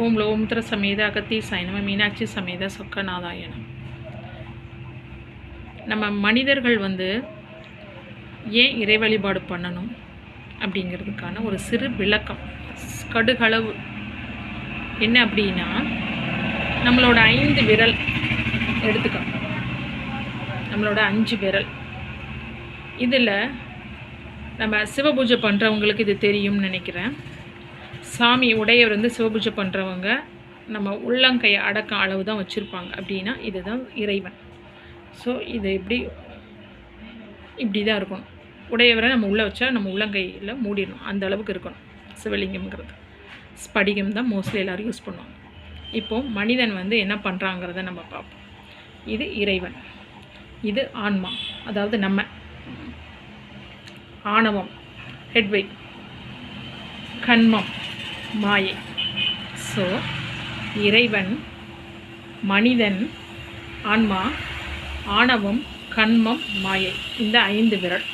ஓம் லோமுத்திர சமேத அகத்தி சைனம மீனாட்சி சமேத சொக்கநாதாயணம் நம்ம மனிதர்கள் வந்து ஏன் இறை வழிபாடு பண்ணணும் அப்படிங்கிறதுக்கான ஒரு சிறு விளக்கம் கடுகளவு. என்ன அப்படின்னா நம்மளோட ஐந்து விரல் எடுத்துக்க நம்மளோட அஞ்சு விரல். இதில் நம்ம சிவபூஜை பண்ணுறவங்களுக்கு இது தெரியும்னு நினைக்கிறேன். சாமி உடையவர் வந்து சிவபூஜை பண்ணுறவங்க நம்ம உள்ளங்கையை அடக்கம் அளவு தான் வச்சுருப்பாங்க. அப்படின்னா இதுதான் இறைவன். ஸோ இது எப்படி இப்படி தான் இருக்கணும். உடையவரை நம்ம உள்ளே வச்சா நம்ம உள்ளங்கையில் மூடிடணும். அந்த அளவுக்கு இருக்கணும். சிவலிங்கம்ங்கிறது. ஸ்படிகம் தான் மோஸ்ட்லி எல்லோரும் யூஸ் பண்ணுவாங்க. இப்போது மனிதன் வந்து என்ன பண்ணுறாங்கிறத நம்ம பார்ப்போம். இது இறைவன். இது ஆன்மா. அதாவது நம்ம. ஆணவம். ஹெட்வெயிட் கண்மம். மாயை. ஸோ இறைவன் மனிதன் ஆன்மா ஆணவம் கண்மம் மாயை. இந்த ஐந்து விரல்.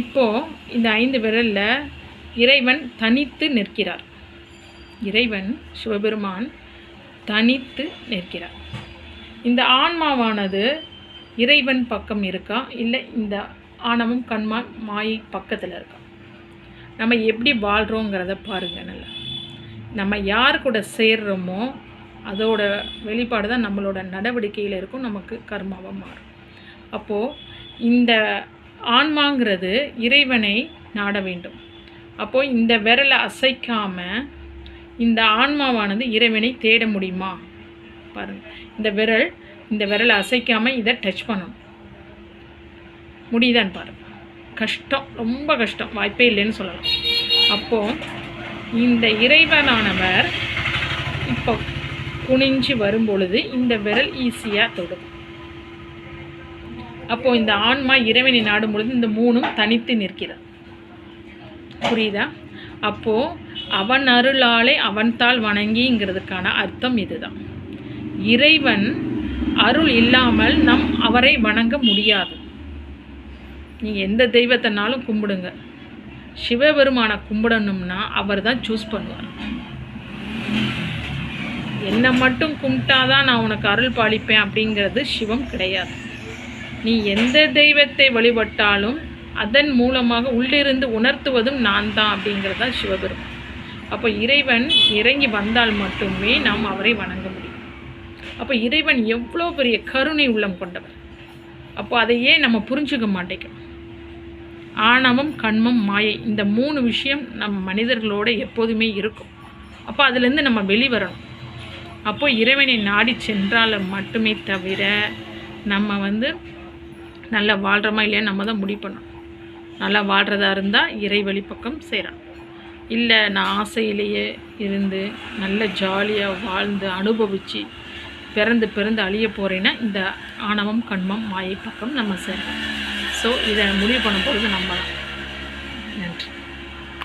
இப்போது இந்த ஐந்து விரலில் இறைவன் தனித்து நிற்கிறார். இறைவன் சிவபெருமான் தனித்து நிற்கிறார். இந்த ஆன்மாவானது இறைவன் பக்கம் இருக்கா? இல்லை இந்த ஆணவம் கண்மா மாயை பக்கத்தில் இருக்கா? நம்ம எப்படி வாழ்கிறோங்கிறத பாருங்க நல்லா. நம்ம யார் கூட சேர்றோமோ அதோட வெளிப்பாடு தான் நம்மளோட நடவடிக்கையில் இருக்கும் நமக்கு கர்மாவாக மாறும். அப்போது இந்த ஆன்மாங்கிறது இறைவனை நாட வேண்டும். அப்போது இந்த விரலை அசைக்காமல் இந்த ஆன்மாவானது இறைவனை தேட முடியுமா? பாருங்கள் இந்த விரல் இந்த விரலை அசைக்காமல் இதை டச் பண்ணணும். முடியுதான்னு பாருங்கள் கஷ்டம் ரொம்ப கஷ்டம். வாய்ப்பே இல்லைன்னு சொல்லலாம். அப்போது இந்த இறைவனானவர் இப்போ குனிஞ்சு வரும் பொழுது இந்த விரல் ஈஸியாக தொடும். அப்போது இந்த ஆன்மா இறைவனை நாடும் பொழுது இந்த மூணும் தனித்து நிற்கிறது. புரியுதா? அப்போது அவன் அருளாலே அவன்தால் வணங்கிங்கிறதுக்கான அர்த்தம் இதுதான். இறைவன் அருள் இல்லாமல் நம் அவரை வணங்க முடியாது. நீங்கள் எந்த தெய்வத்தைனாலும் கும்பிடுங்க. சிவபெருமானை கும்பிடணும்னா அவர் தான் சூஸ் பண்ணுவார். என்னை மட்டும் கும்பிட்டாதான் நான் உனக்கு அருள் பாலிப்பேன் அப்படிங்கிறது சிவம் கிடையாது. நீ எந்த தெய்வத்தை வழிபட்டாலும் அதன் மூலமாக உள்ளிருந்து உணர்த்துவதும் நான் தான் அப்படிங்கிறது தான் சிவபெருமான். அப்போ இறைவன் இறங்கி வந்தால் மட்டுமே நாம் அவரை வணங்க முடியும். அப்போ இறைவன் எவ்வளோ பெரிய கருணை உள்ளம் கொண்டவர். அப்போ அதையே நம்ம புரிஞ்சுக்க மாட்டேங்கிறோம். ஆணவம் கண்மம் மாயை இந்த மூணு விஷயம் நம்ம மனிதர்களோட எப்போதுமே இருக்கும். அப்போ அதுலேருந்து நம்ம வெளிவரணும். அப்போ இறைவனை நாடி சென்றால் மட்டுமே தவிர நம்ம வந்து நல்லா வாழ்கிறோமா இல்லையா நம்ம தான் முடிவு பண்ணணும். நல்லா வாழ்கிறதா இருந்தால் இறை வழிப்பக்கம் செய்கிறோம் இல்லை நான் ஆசையிலேயே இருந்து நல்ல ஜாலியாக வாழ்ந்து அனுபவித்து பிறந்து பிறந்து அழிய போகிறேன்னா இந்த ஆணவம் கண்மம் மாயை பக்கம் நம்ம சேரணும். ஸோ இதை முடிவு பண்ணும் போகிறது நம்ம தான் நன்றி.